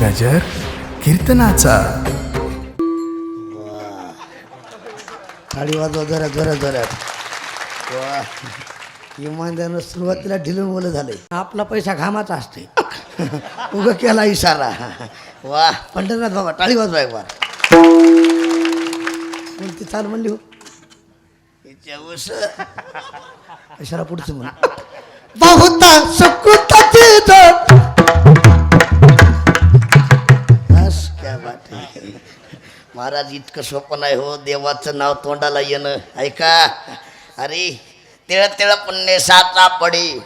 गजर कीर्तनाचा. थाळी वाजवा जरा जरा जरा. वा इमानदारानं सुरुवातीला ढिलून बोल झालंय आपला पैसा घामाचा असते उग केला इशारा. वा पंढरनाथ बाबा टाळी वाजवा एक बार कोणती चाल म्हणली हो? इशारा पुढचं म्हणा बहुता सुकुताची महाराज इतकं सोपं नाही हो. देवाचं नाव तोंडाला येणं. ऐका. अरे तिळ तिळ पुण्य साचा पडी.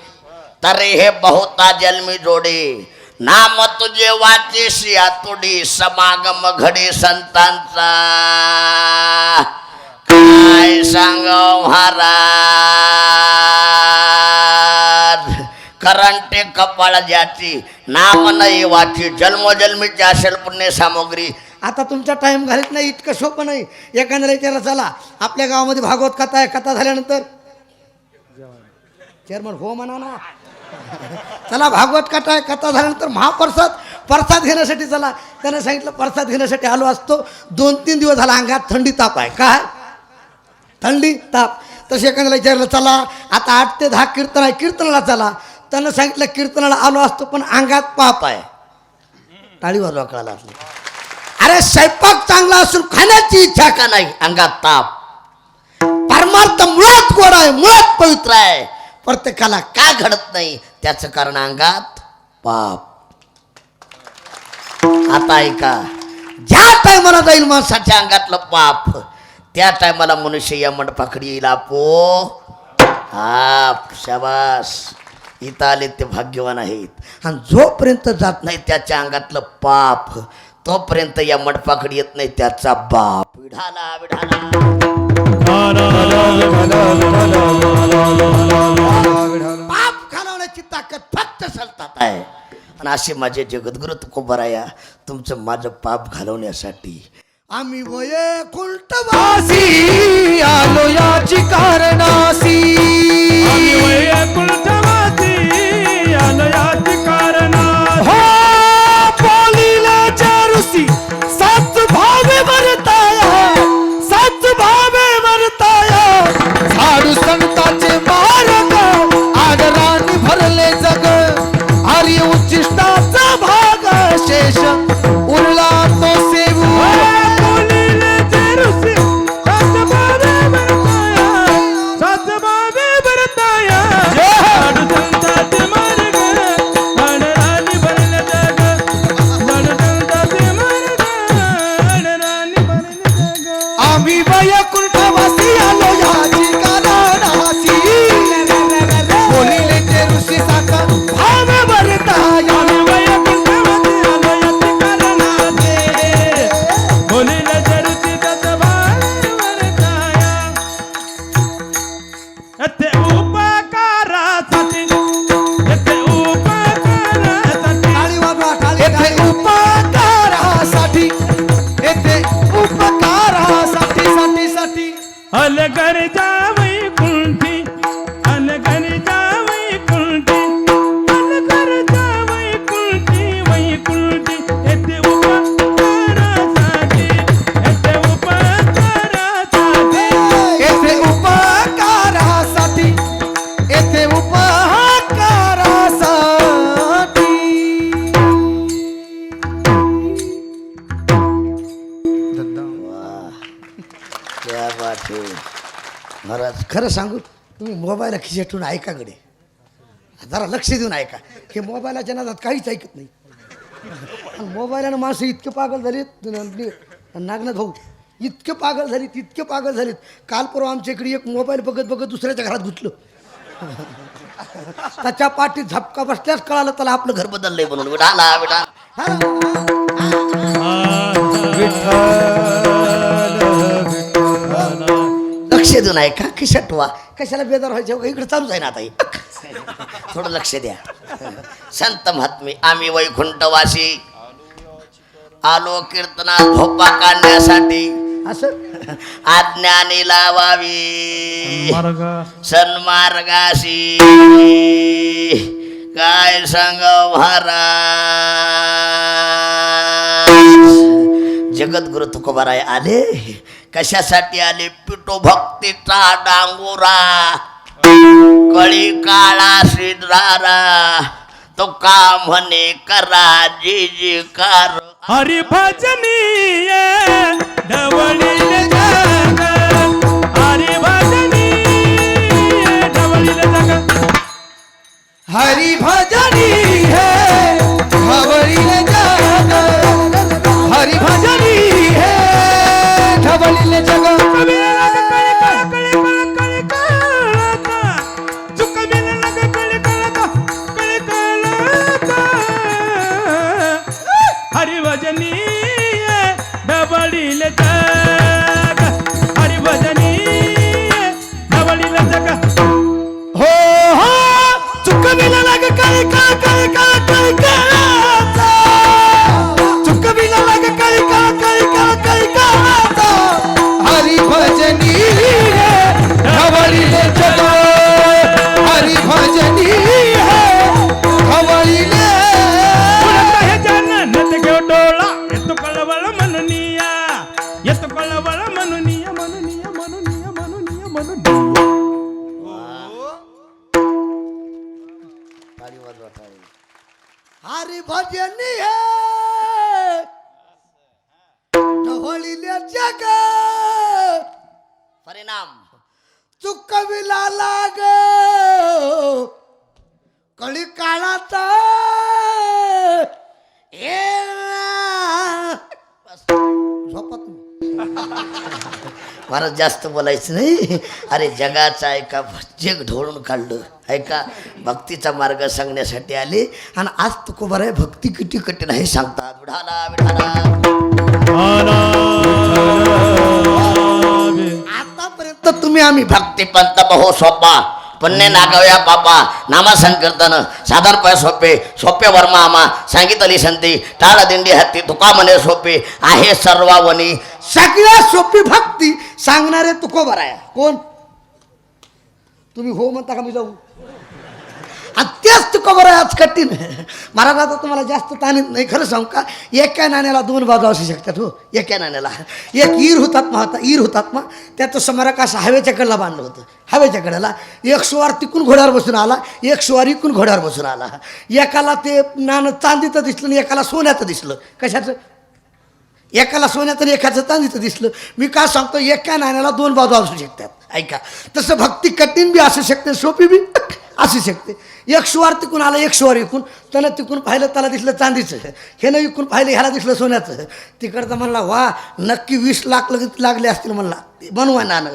तरी हे बहुता जन्मी जोडी. नाम तुझे वाचेशी तुडी. समागम घडी संतांचा. काय सांग महाराज? करंटे कपाळ ज्याची नाम नाही वाची. जन्मजन्मीची असेल पुण्य सामग्री. आता तुमचा टाईम घालत नाही इतकं सोपं नाही. एखाद्याला विचारलं चला आपल्या गावामध्ये भागवत कथा आहे कथा झाल्यानंतर. चेअरमन हो म्हणा ना. चला भागवत कथा आहे कथा झाल्यानंतर महाप्रसाद. प्रसाद घेण्यासाठी चला. त्याने सांगितलं प्रसाद घेण्यासाठी आलो असतो. दोन तीन दिवस झाला अंगात थंडी ताप आहे. काय थंडी ताप. तसे एखाद्याला विचारलं चला आता आठ ते दहा कीर्तन आहे कीर्तनाला चला. त्यानं सांगितलं कीर्तनाला आलो असतो पण अंगात पाप आहे. टाळीवर वाजवा कळाला अरे स्वयंपाक चांगला असून खाण्याची इच्छा का नाही? अंगात ताप. परमार्थ मुळात गोड आहे मुळात पवित्र आहे. प्रत्येकाला का घडत नाही? त्याचं कारण अंगात पाप. आता ऐका. ज्या टायमाला जाईल माणसाच्या अंगातलं पाप त्या टायमाला मनुष्य या मंडपाकडे येईल आपो. हा शाबास. इथं आले ते भाग्यवान आहेत. आणि जोपर्यंत जात नाही त्याच्या अंगातलं पाप तोपर्यंत या मंडपाकडे येत नाही त्याचा बाप. विढाला विढाला. पाप घालवण्याची ताकद फक्त सलतात आहे. आणि असे माझे जगद्गुरु तुकोबराया तुमचं माझं पाप घालवण्यासाठी आम्ही वैकुंठवासी आलो याची कारणासी. हो भावे अलगर मोबाईल ऐकाकडे जरा लक्ष देऊन ऐका. हे मोबाईलाच्या नादात काहीच ऐकत नाही. आणि मोबाईलानं माणसं इतके पागल झालीत म्हणजे नागनाथ भाऊ इतके पागल झालीत इतके पागल झालीत. काल परवा आमच्या इकडे एक मोबाईल बघत बघत दुसऱ्याच्या घरात घुसलं. त्याच्या पाठीत झपका बसल्यास कळालं त्याला आपलं घर बदललंय म्हणून. विठाला विठा लक्ष देऊन ऐका खिशटवा कशाला बेदार व्हायचं? इकडे चालूच आहे ना आता. थोडं लक्ष द्या. संत महात्मे आम्ही वैकुंठवासी. आलो कीर्तनात झोपा काढण्यासाठी. असं? आज्ञाने लावावी. सन्मार्गाशी काय सांग महाराज? जगद्गुरु तुकोबाराय आले. कशासाठी आले? पिटो भक्तीचा डांगोरा. कळी काळा श्रीधारा तो का म्हणे करा जी जी कार हरिभजनीय ढवळीले हरी भजनी है खबरीले जग. हरी भजनी खबरीले जग कविला जास्त बोलायचं नाही. अरे जगाचा ऐका जग ढोळून काढलं. ऐका भक्तीचा मार्ग सांगण्यासाठी आले. आणि आज तुको बरं आहे. भक्ती किती कठीण आहे सांगतात. विढाला विढाला आतापर्यंत तुम्ही आम्ही भक्ती पंत बहो सोपा पुण्य नागव्या पापा नामा संकीर्तन साधार पाय सोपे सोपे वर्मा आमा सांगितली संती टाळ दिंडी हत्ती तुका म्हणे सोपे आहे सर्वावनी सगळ्यात सोपी भक्ती सांगणारे तुको आहे कोण तुम्ही हो म्हणता का मी जाऊ आणि तेच तुको आहे आज कठीण. महाराज आता तुम्हाला जास्त ताणीत नाही खरं सांगू का? एका नाण्याला दोन बाजू असू शकतात हो एका नाण्याला. एक ईर हुतात्मा होता ईर हुतात्मा त्याचं स्मारक असं हवेच्या कडला बांधलं होतं. हवेच्या कडेला. एक सुवार तिकून घोड्यावर बसून आला एक सुवार इकून घोड्यावर बसून आला. एकाला ते नाणं चांदीचं दिसलं आणि एकाला सोन्याचं दिसलं. कशाचं? एकाला सोन्याचं आणि एकाचं चांदीचं दिसलं. मी का सांगतो एका नाण्याला दोन बाजू असू शकतात. ऐका. तसं भक्ती कठीण बी असू शकते सोपी बी. असू शकते. एक तिकून आला एक विकून. इकून त्यानं तिकून पाहिलं त्याला दिसलं चांदीचं. ह्यानं विकून पाहिलं ह्याला दिसलं सोन्याचं. तिकडचा म्हणला वा नक्की वीस लाख लग लागले असतील म्हणला. बनवा नाणं.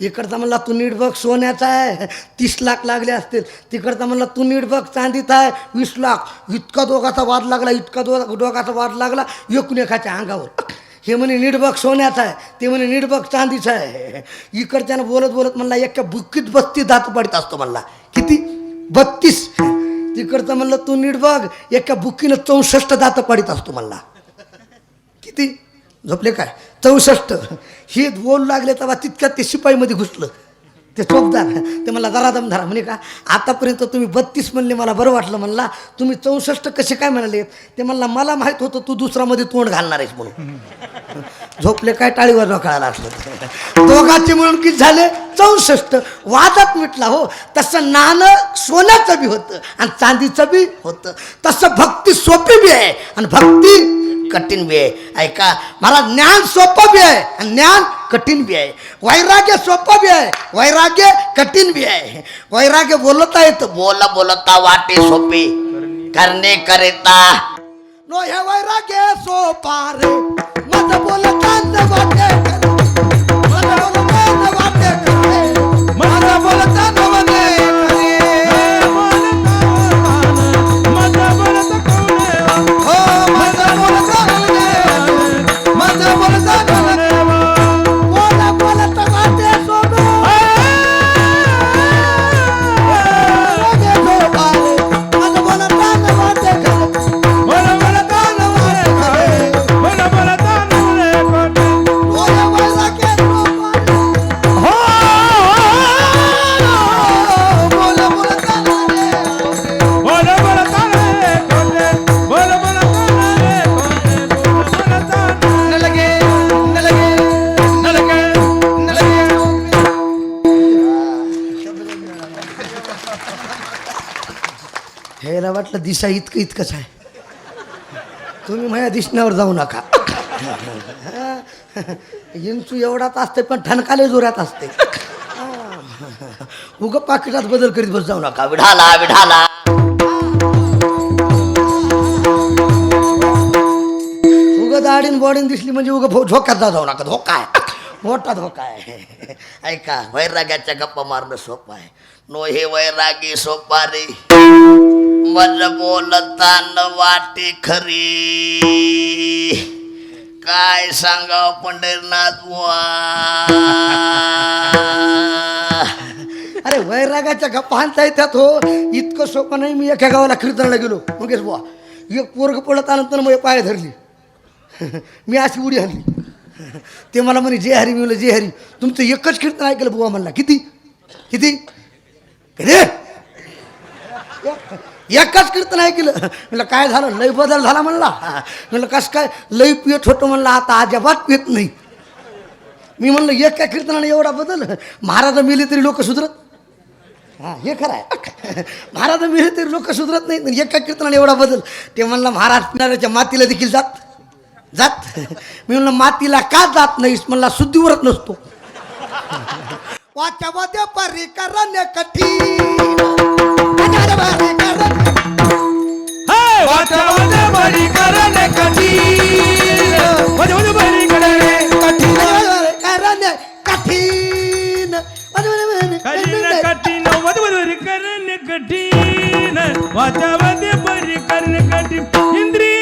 इकडचा म्हणला तू नीट बघ सोन्याचा आहे. तीस लाख लागले असतील. तिकडचा म्हणला तू नीट बघ चांदीचा आहे. वीस लाख. इतका दोघाचा वाद लागला इतका दो दोघाचा वाद लागला एकूण एकाच्या अंगावर. हे म्हणे नीडबग सोन्याचा आहे. ते म्हणे नीडबग चांदीचा आहे. इकडच्यानं बोलत बोलत म्हणला एका बुक्कीत बत्तीस दात पडत असतो म्हणला. किती? बत्तीस तिकडचं म्हणलं तू नीट बघ एका बुकीनं चौसष्ट दात पाडीत असतो म्हणला. किती? झोपले काय? चौसष्ट. हे बोल लागले तेव्हा तितक्यात ते शिपाईमध्ये घुसलं. ते चोपदार ते मला जरा दम धरा. म्हणे का आतापर्यंत तुम्ही बत्तीस म्हणले मला बरं वाटलं. म्हणला तुम्ही चौसष्ट कसे काय म्हणाले? ते म्हणला मला माहीत होतं तू दुसरामध्ये तोंड घालणार आहेस म्हणून. झोपले काय टाळीवर कळायला असलं दोघांचे मिळून किती झाले? चौसष्ट. वादात मिटला हो. तसं नाणं सोन्याचं बी होतं आणि चांदीचं बी होतं. तसं भक्ती सोपी बी आहे. आणि भक्ती कठीण बी आहे. ऐका मला ज्ञान सोपं बी आहे ज्ञान कठीण बी आहे. वैराग्य सोपं बी आहे. वैराग्य कठीण बी आहे. वैराग्य बोलता येतं. बोला बोलता वाटे सोपे. करणे करिता. नो हे वैराग्य सोपा रे. मत बोलता वाटे दिसा इतकं इतकंच आहे. तुम्ही माझ्या दिसण्यावर जाऊ नका. इंचू एवढाच असते पण ठणकाले जोरात असते. उग पाकिटात बदल करीत बस जाऊ नका. विढाला विढाला. उग दाढीन बॉडीन दिसली म्हणजे उग भो- झोक्यात जाऊ नका. धोका आहे. मोठा धोका आहे. ऐका वैराग्याच्या गप्पा मारणं सोपं आहे. नो हे वैरागी सोपा रे मज बोलता न वाटे खरी. काय सांगाव पंढरीनाथ बुवा? अरे वैरागाच्या गप्पा आणता येतात हो. इतकं सोपं नाही मी एका गावाला कीर्तनाला गेलो. मुकेश बुवा एक पोरग पडत आनंतर मग पाय धरली. मी अशी उडी हल्ली ते मला म्हणे जे हरी मी म्हणलं जे हरी. तुमचं एकच कीर्तन ऐकलं बुवा म्हणला. किती? किती? रे एकच कीर्तन ऐकलं. म्हणलं काय झालं? लय बदल झाला म्हणला. म्हणलं कसं काय? लय पियत होतं म्हणलं आता अजिबात पित नाही. मी म्हणलं एका कीर्तनाने एवढा बदल? महाराज मिले तरी लोक सुधरत. हां हे खरं आहे. महाराज मिले तरी लोक सुधरत नाही एका कीर्तनाने एवढा बदल. ते म्हणलं महाराज पिणाऱ्याच्या मातीला देखील जात. जात? मी म्हणलं मातीला का जात नाहीस? म्हणला शुद्धीवरच नसतो. वाच्या वाद्या परी करण्या हे, वाचा वाचा बरी करणे कठीण वाचा वाचा बरी करणे करण्या कठीण कठीण कठीण वध वध बरी करणे कठीण वाचा वाचा बरी करणे कठीण इंद्रियातील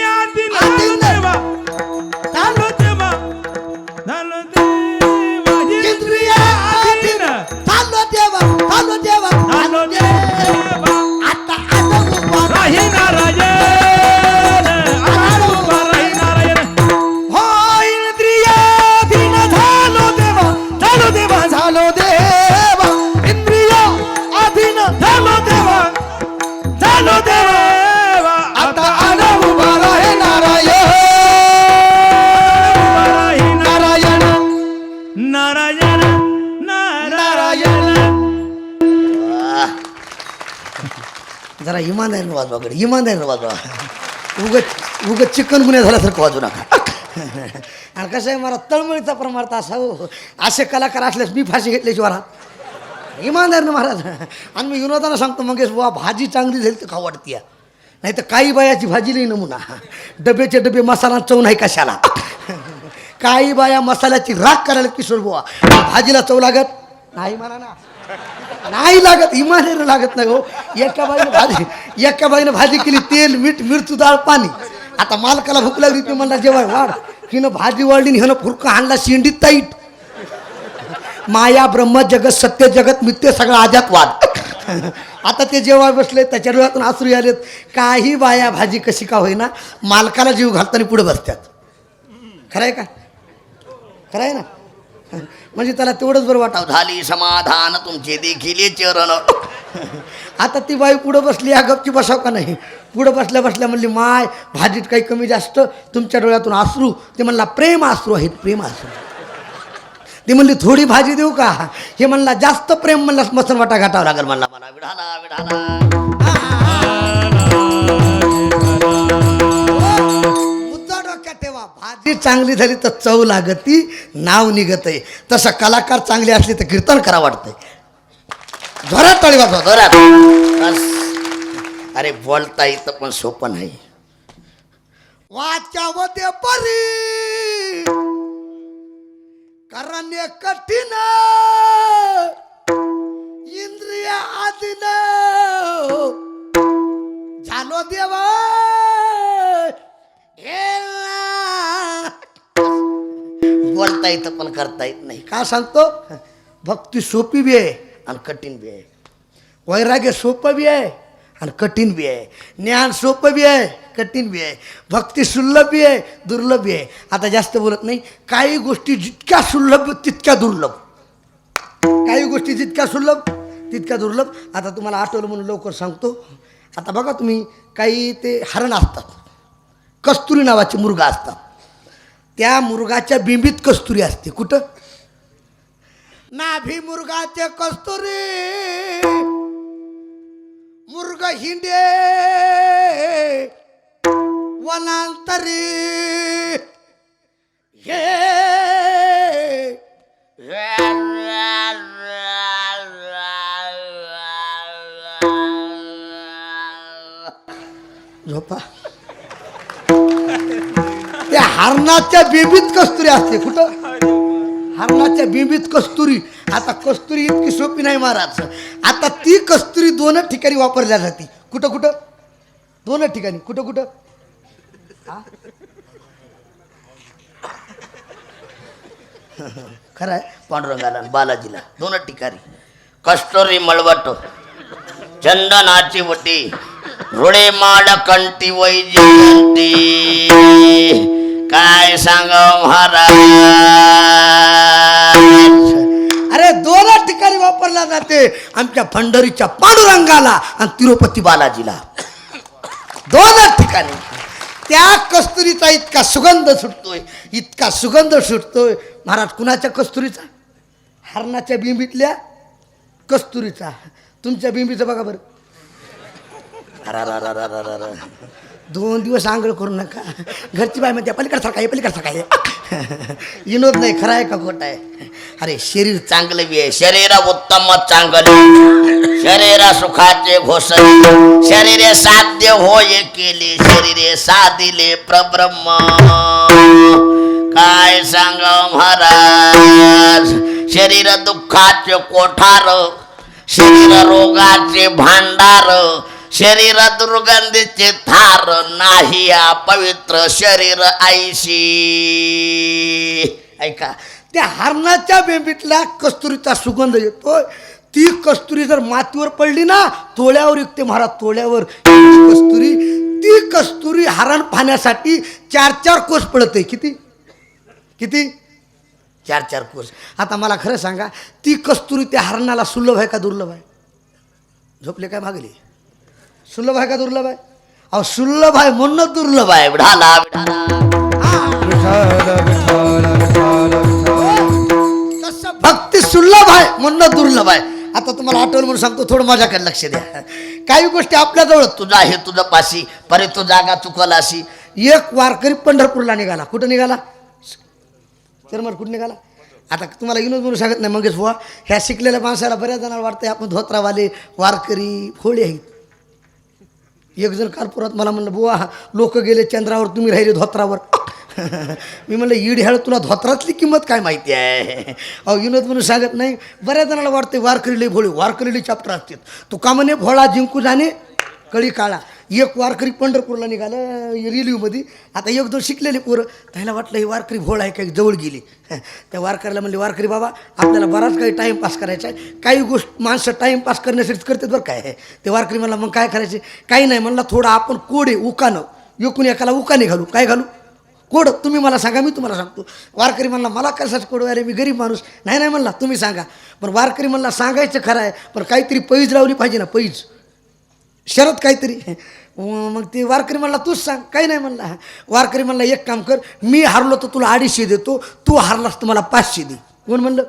इमानदारीनं वाजवा कडे इमानदारीनं वाजवा उगत उगत चिकन गुन्हे झाल्यासारखं वाजू नका. आणि कसं आहे मला तळमळीचा प्रमार्थ असा हो असे कलाकार असल्यास मी फाशी घेतल्याशिवाय इमानदार इमानदारीनं महाराज. आणि मी विनोदांना सांगतो मगेश बुवा भाजी चांगली झाली तर खाऊ वाटते नाही तर काही बायाची भाजी नाही नमुना. डब्याचे डबे मसाला चव नाही कशाला. काही बाया मसाल्याची राख करायला किशोर बुवा. भाजीला चव लागत? नाही म्हणा ना. नाही लागत इमानीनं लागत नाही हो. एका बाईनं भाजी एका बाईनं भाजी केली तेल मीठ मिरची डाळ पाणी. आता मालकाला भूक लागली ते म्हणला जेवाय वाढ. हिनं भाजी वाढली आणि हिनं फुरका आणला शेंडीत ताईट. माया ब्रह्म जगत सत्य जगत मित्य सगळं आजातवाद आता ते जेव्हा बसले त्याच्या डोळ्यातून आसरू आलेत काही बाया भाजी कशी का होईना मालकाला जीव घालताना पुढे बसतात. खरं आहे का? खरं आहे ना? म्हणजे त्याला तेवढंच बरं वाटावं. झाली समाधान तुमचे देखील चरण. आता ती बाई पुढं बसली या गपची बसाव का नाही? पुढं बसल्या बसल्या म्हणली माय भाजीत काही कमी जास्त तुमच्या डोळ्यातून आसरू. ते म्हणला प्रेम आसरू आहेत प्रेम आसरू. ती म्हणली थोडी भाजी देऊ का? हे म्हणला जास्त प्रेम म्हणला मसन वाटा घाटावं लागेल. म्हणला मला विढाला विढाला चांगली झाली तर चव लागती नाव निघत आहे तसं कलाकार चांगले असले तर कीर्तन करा वाटतंय. जोरात तळी वाजवा जोरात. अरे बोलता इथं पण सोपं नाही. वाच्यावते परी. कारण कठीण. इंद्रिय आदिन. झालो देवा. हे बोलता येतं पण करता येत नाही. का सांगतो? भक्ती सोपी बी आहे. आणि कठीण बी आहे. वैराग्य सोपं बी आहे आणि कठीण बी आहे. ज्ञान सोपं बी आहे कठीण बी आहे. भक्ती सुलभ बी आहे दुर्लभ बी आहे. आता जास्त बोलत नाही. काही गोष्टी जितक्या सुलभ तितक्या दुर्लभ. काही गोष्टी जितक्या सुलभ तितक्या दुर्लभ. आता तुम्हाला आठवलं म्हणून लवकर सांगतो. आता बघा तुम्ही काही ते हरण असतात. कस्तुरी नावाचे मुर्गा असतात. त्या मुर्गाच्या बिंबीत कस्तुरी असते. कुठं? नाभी मुर्गाचे कस्तुरी. मुर्ग हिंडे. वनांतरी. हे त्या हरणाच्या बेबीत कस्तुरी असते. कुठं? हरणाच्या बिंबीत कस्तुरी. आता कस्तुरी इतकी सोपी नाही महाराज. आता ती कस्तुरी दोनच ठिकाणी वापरल्या जाते. कुठं कुठं? दोनच ठिकाणी. कुठं कुठं? खरं आहे? पांडुरंगाला बालाजीला दोन ठिकाणी. कस्तुरी मळवट चंदनाची वटी रुळे माड कंटी वैजयंती काय सांग महाराज? अरे दोनच ठिकाणी वापरला जाते. आमच्या पंढरीच्या पांडुरंगाला आणि तिरुपती बालाजीला. दोनच ठिकाणी. त्या कस्तुरीचा इतका सुगंध सुटतोय इतका सुगंध सुटतोय. महाराज कुणाच्या कस्तुरीचा? हरणाच्या बिंबीतल्या कस्तुरीचा. तुमच्या बिंबीचं बघा बरं. दोन दिवस आंघोळ करू नका. घरची बाय म्हणते पलीकडे सकाळी पलीकडे सकाळी विनोद नाही खरा आहे का खोट आहे? अरे शरीर चांगलं बी आहे. शरीर उत्तम चांगले. शरीर सुखाचे घोषण. शरीरे साध्य होय केले. शरीरे साधिले प्रब्रह्म. काय सांग महाराज? शरीर दुःखाचे कोठार. शरीर रोगाचे भांडार. शरीरात दुर्गंधीचे थार नाही पवित्र शरीर आईशी ऐका त्या हरणाच्या बेंबीतला कस्तुरीचा सुगंध येतोय. ती कस्तुरी जर मातीवर पडली ना तोळ्यावर युक्ते महाराज तोळ्यावर कस्तुरी ती कस्तुरी हरण पाहण्यासाठी चार चार कोस पडते किती? किती? चार चार कोस. आता मला खरं सांगा ती कस्तुरी त्या हरणाला सुलभ आहे का दुर्लभ आहे? झोपले काय मागली? सुलभ आहे का दुर्लभ आहे? अहो सुलभ आहे म्हणून दुर्लभ आहे. विढाला भक्ती सुलभ आहे म्हणणं दुर्लभ आहे. आता तुम्हाला आठवण म्हणून सांगतो थोडं माझ्याकडे लक्ष द्या. काही गोष्टी आपल्याजवळ तुझा हे तुझं पाशी परे तो जागा चुकला अशी एक वारकरी पंढरपूरला निघाला. कुठं निघाला? चरमर कुठं निघाला? आता तुम्हाला इनोज म्हणून सांगत नाही मंगेश बुवा. ह्या शिकलेल्या माणसाला बऱ्याच जणांना वाटतं आपण धोत्रावाले वारकरी खोळे आहेत. एक जण कालपुरात मला म्हणलं बुवा लोक गेले चंद्रावर तुम्ही राहिले धोत्रावर. मी म्हणलं ईड ह्याळ तुला धोत्रातली किंमत काय माहिती आहे? अहो विनोद म्हणून सांगत नाही. बऱ्याच जणाला वाटते वारकरीले भोळे वारकरीले चॅप्टर असतात. तू का म्हणे भोळा जिंकू जाणे कळी काळा. एक वारकरी पंढरपूरला निघालं रेल्वेमध्ये. आता एक दोन शिकलेले पोरं. त्याला वाटलं हे वारकरी भोळ आहे काही जवळ गेली. त्या वारकऱ्याला म्हणले वारकरी बाबा आपल्याला बराच काही टाईमपास करायचा आहे. काही गोष्ट माणसं टाईमपास करण्यासाठी करतात बरं काय ते वारकरी म्हणला मग काय करायचे? काही नाही म्हणला थोडं आपण कोडे उकानं. एकूण एकाला उकाने घालू. काय घालू? कोड तुम्ही मला सांगा मी तुम्हाला सांगतो. वारकरी म्हणला मला कशाच कोड अरे मी गरीब माणूस. नाही नाही म्हणला तुम्ही सांगा. पण वारकरी म्हणला सांगायचं खरं आहे पण काहीतरी पैज लावली पाहिजे ना पैज. शरद काहीतरी. मग ते वारकरी म्हणला तूच सांग काही नाही म्हणला. वारकरी म्हणला एक काम कर मी हारलो तर तुला अडीचशे देतो तू हारलास तर मला पाचशे दे. कोण म्हणलं?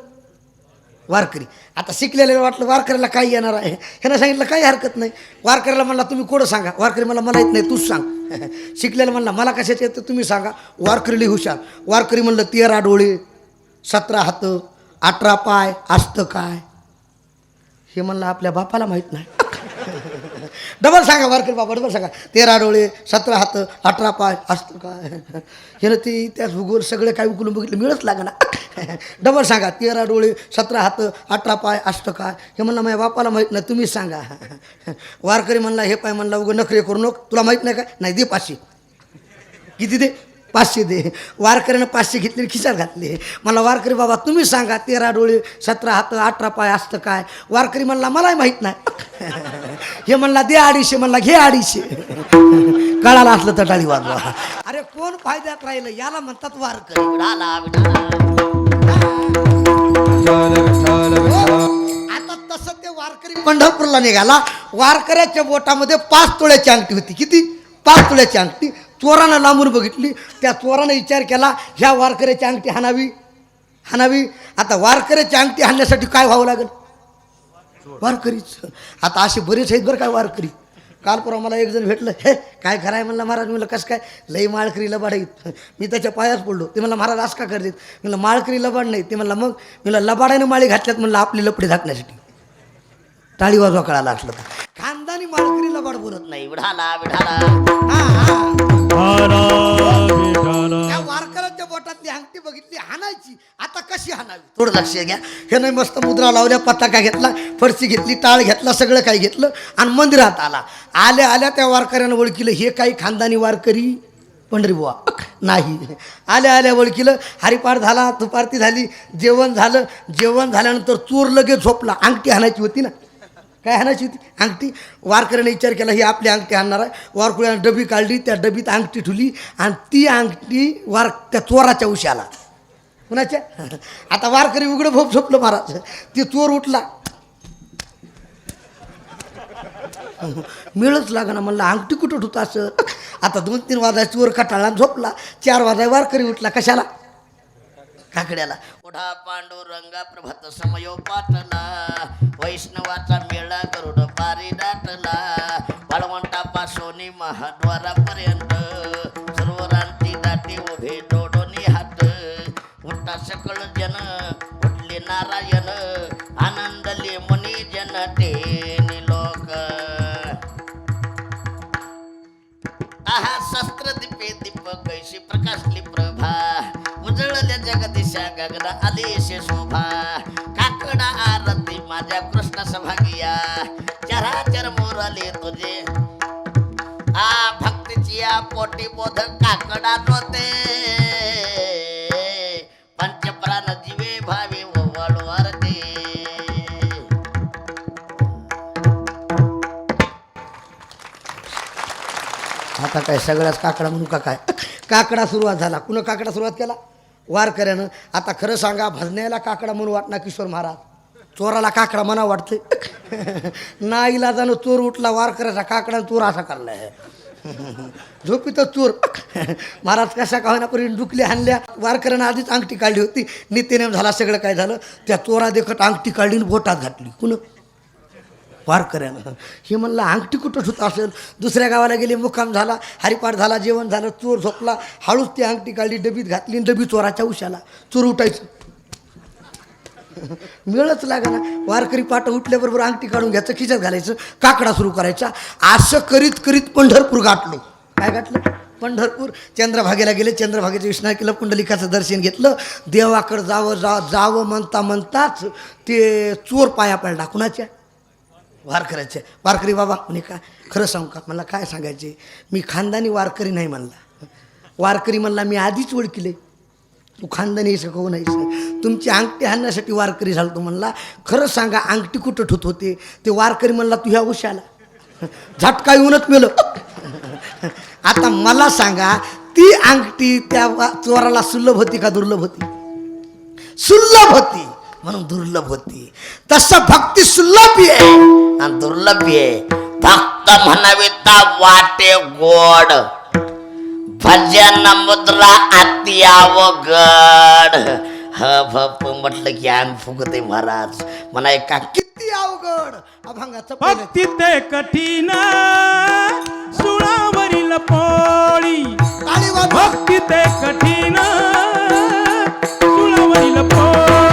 वारकरी. आता शिकलेलं वाटलं वारकऱ्याला काय येणार आहे. ह्यानं सांगितलं काही हरकत नाही. वारकऱ्याला म्हणला तुम्ही कोडं सांगा. वारकरी मला मला येत नाही तूच सांग. शिकलेलं म्हणला मला कशाचे येतं तुम्ही सांगा. वारकरीला हुशार. वारकरी म्हणलं तेरा डोळे सतरा हात अठरा पाय असतं काय? हे म्हणलं आपल्या बापाला माहीत नाही. डबल सांगा वारकरी बाबा डबल सांगा. तेरा डोळे सतरा हात अठरा पाय असतं काय? हे ते त्याच भूगोल सगळे काय उकलून बघितलं मिळत लागा ना डबल सांगा तेरा डोळे सतरा हात अठरा पाय असतं काय? हे म्हणलं माझ्या बापाला माहीत नाही तुम्हीच सांगा. वारकरी म्हणला हे पाय म्हणला उगं नखरे करू नको. तुला माहीत नाही का? नाही दे पाचशे. किती दे? पाचशे दे. वारकऱ्यानं पाचशे घेतले खिशात घातले. मला वारकरी बाबा तुम्ही सांगा तेरा डोळे सतरा हात अठरा पाय असतं काय? वारकरी म्हणला मलाही माहीत नाही. हे म्हणला दे अडीचशे. म्हणला घे अडीचशे. कळाला असलं तर डाळी वाजवा. अरे कोण फायद्यात राहिलं? याला म्हणतात वारकरी. हो. तसं ते वारकरी पंढरपूरला निघाला. वारकऱ्याच्या बोटामध्ये पाच तोळ्याची अंगठी होती. किती? पाच तोळ्याची अंगठी. चोरानं लांबून बघितली. त्या चोरानं विचार केला ह्या वारकऱ्याची अंगठी हाणावी? हाणावी? आता वारकऱ्याची अंगठी हाणण्यासाठी काय व्हावं लागेल? वारकरीच. आता असे बरेच आहेत बरं काय वारकरी. काल परवा मला एक जण भेटलं हे काय कराय म्हणलं महाराज म्हणलं कसं काय? लई माळकरी लबाड आहेत. मी त्याच्या पायात पडलो. ते म्हणलं महाराज असं का करतात? म्हणलं माळकरी लबाड नाही ते म्हणलं मग? म्हणलं लबाडाने माळी घातल्यात. म्हणलं आपली लपडी झाकण्यासाठी. टाळी वाजवा कळाला असलं तर. खानदानी माळकरी लबाड बोलत नाही नाही. विढाला विढाला. हा हा. विठाला त्या वारकऱ्याच्या बोटातली अंगठी बघितली हाणायची. आता कशी हाणावी? थोडं लक्ष घ्या. हे नाही मस्त मुद्रा लावल्या पताका घेतला फरशी घेतली टाळ घेतला सगळं काही घेतलं आणि मंदिरात आला. आल्या आल्या त्या वारकऱ्यानं ओळखीलं हे काही खानदानी वारकरी पंढरी बुवा. नाही. आल्या आल्या ओळखीलं हरिपाठ झाला तुपारती झाली जेवण झालं. जेवण झाल्यानंतर चोर लगेच झोपला. अंगठी हाणायची होती ना. काय हाणायची होती? अंगठी? वारकऱ्याने विचार केला ही आपली अंगठी आणणार आहे. वारकुळ्यानं डबी काढली त्या डबीत अंगठी ठुली आणि ती अंगठी वार त्या चोराच्या उशाला कुणाच्या? आता वारकरी उघडं भोप झोपलं महाराज. ते चोर उठला. मिळच ना म्हणलं अंगठी कुठं ठुता असं? आता दोन तीन वाजाय चोर कटाळला आणि झोपला. चार वाजाय वारकरी उठला. कशाला? काकड्याला. पुढा पांडुरंगा प्रभात समयो पाटला वैष्णवाचा मेळा गरुड पारी दाटला बाळवंटापासून महाद्वारापर्यंत सर्व रांती दाटी उभे डोडोनी हात उठा सकळ जन उठले नारायण आनंदले मनी जन ते लोक. आहा शस्त्र दीपे दीप कैशी प्रकाश लिप जगदिशा गगन आदेश शोभा. काकडा आरती माझ्या कृष्ण सभागिया. चराचर मोरले तुझे. आ भक्तीची या पोटी बोध काकडा नव्हते पंचप्राण जीवे भावे ओवाळू आरती. आता काय सगळ्याच काकडा म्हणून का काय? काकडा सुरुवात झाला. कुणा काकडा सुरुवात केला? वारकऱ्यानं आता खरं सांगा भजण्याला काकडा म्हणून वाटणार किशोर महाराज. चोराला काकडा म्हणा वाटते ना इलाजानं चोर उठला वारकऱ्याचा काकडा चोर असा काढलाय. झोपी तर चोर. महाराज कशा का डुकली आणल्या वारकऱ्यानं आधीच अंगठी काढली होती. नित्यनेम झाला सगळं काय झालं? त्या चोरा देखत अंगठी काढली आणि बोटात घातली. कुणं? वारकऱ्यानं. हे म्हणलं अंगठी कुठं होत असेल? दुसऱ्या गावाला गेले मुक्काम झाला हरिपाठ झाला जेवण झालं चोर झोपला हळूच ती अंगठी काढली डबीत घातली डबी चोराच्या उशाला. चोर उठायचं. मिळच लागा ना वारकरी पाट उठल्याबरोबर अंगठी काढून घ्यायचं खिचत घालायचं काकडा सुरू करायचा. असं करीत करीत पंढरपूर गाठलो. काय गाठलं? पंढरपूर. चंद्रभागेला गेले चंद्रभागेचं विष्णा केलं पुंडलिकाचं दर्शन घेतलं. देवाकडं जावं जा जावं म्हणता म्हणताच ते चोर पाया पडला कुणाच्या वारकऱ्याचे. वारकरी बाबा म्हणे का खरं सांगू का? मला काय सांगायचे? मी खानदानी वारकरी नाही म्हणला. वारकरी म्हणला मी आधीच ओळखिले. तू खानदानी आहेस का? नाही नाहीस तुमची अंगठी हाणण्यासाठी वारकरी झालो तू म्हणला. खरं सांगा अंगठी कुठं ठुत होते? ते वारकरी म्हणला तू ह्या उशाला. झटका येऊनच मेलं. आता मला सांगा ती अंगठी त्या चोराला सुलभ होती का दुर्लभ होती? सुलभ होती. म्हणून दुर्लभ होती. तसं भक्ती सुलभ आहे. आणि दुर्लभ आहे. भक्त म्हणावे ता वाटे गोड. भजन मुद्रा अति अवघड. ह भप म्हटलं की अंग फुगते महाराज. म्हणाय का किती अवघड. अभंगाचं भक्ती ते कठीण. सुळावरील पोळी. भक्ती ते कठीण. सुळावरील पोळी.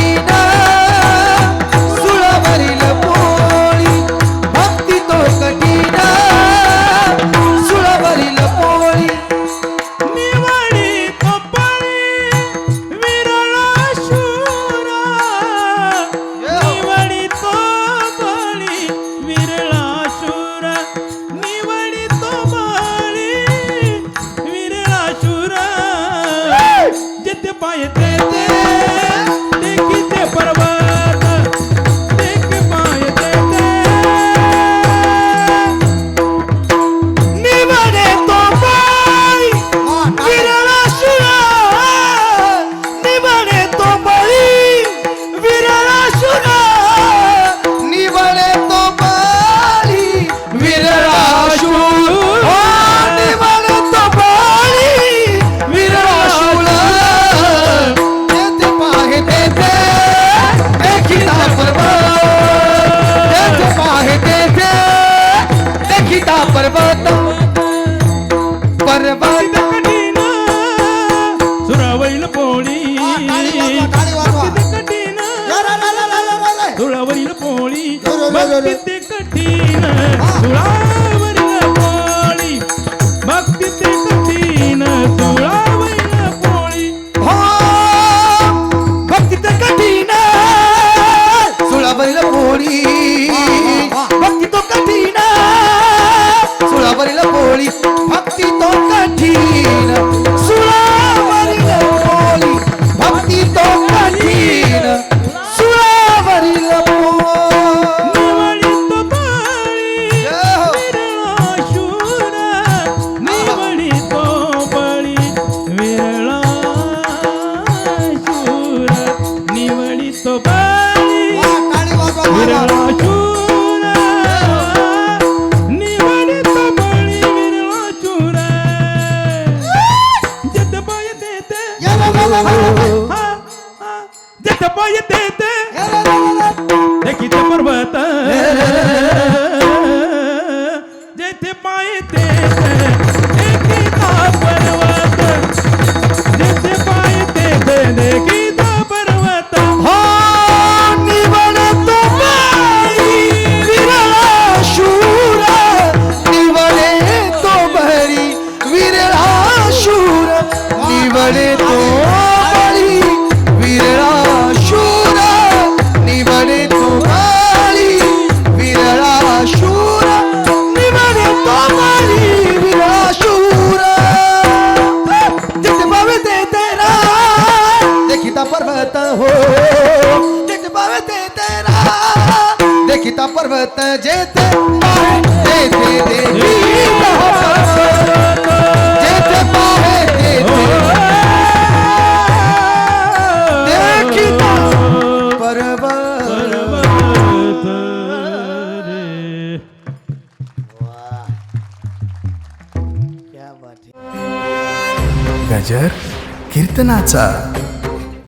सुळावरील पोळी